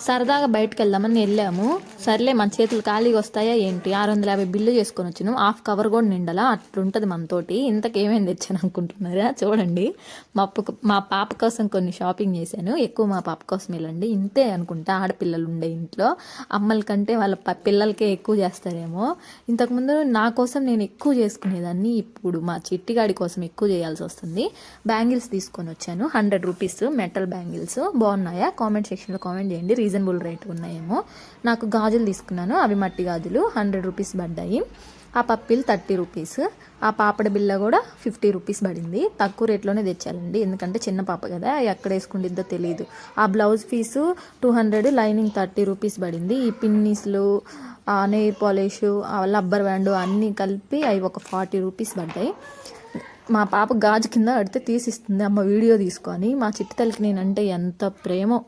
సరదాగా బయటకు వెళ్దామని వెళ్ళాము. సర్లే మన చేతులు ఖాళీగా వస్తాయా ఏంటి? ఆరు వందల యాభై బిల్లు చేసుకొని వచ్చినాం. హాఫ్ కవర్ కూడా నిండలా? అట్లుంటుంది మనతోటి. ఇంతకేమేం తెచ్చాను అనుకుంటున్నారా? చూడండి. మా మా పాప కోసం కొన్ని షాపింగ్ చేశాను. ఎక్కువ మా పాప కోసం వెళ్ళండి. ఇంతే అనుకుంటా. ఆడపిల్లలు ఉండే ఇంట్లో. అమ్మల కంటే వాళ్ళ పిల్లలకే ఎక్కువ చేస్తారేమో. ఇంతకుముందు నా కోసం నేను ఎక్కువ చేసుకునేదాన్ని. ఇప్పుడు మా చిట్టిగాడి కోసం ఎక్కువ చేయాల్సి వస్తుంది. బ్యాంగిల్స్ తీసుకొని వచ్చాను. Hundred rupees metal bangles. బాగున్నాయా? కామెంట్ సెక్షన్లో కామెంట్ చేయండి. రీజనబుల్ రేట్ ఉన్నాయేమో. నాకు గాజులు తీసుకున్నాను. అవి మట్టి గాజులు. హండ్రెడ్ రూపీస్ పడ్డాయి. ఆ పప్పిల్ థర్టీ రూపీస్. ఆ పాపడ బిల్ల కూడా ఫిఫ్టీ రూపీస్ పడింది. తక్కువ రేట్లోనే తెచ్చాలండి. ఎందుకంటే చిన్న పాప కదా. ఎక్కడ వేసుకుంటుందో తెలియదు ఆ blouse fee two hundred lining thirty rupees పడింది. ఈ పిన్నీస్లు ఆ పాలిష్ ఆ బ్యాండ్ అన్నీ కలిపి అవి ఒక ఫార్టీ రూపీస్ పడ్డాయి. మా పాప గాజు కింద పడితే తీసిస్తుంది. అమ్మ వీడియో తీసుకొని మా చిట్టి తల్లికి నేనంటే ఎంత ప్రేమో.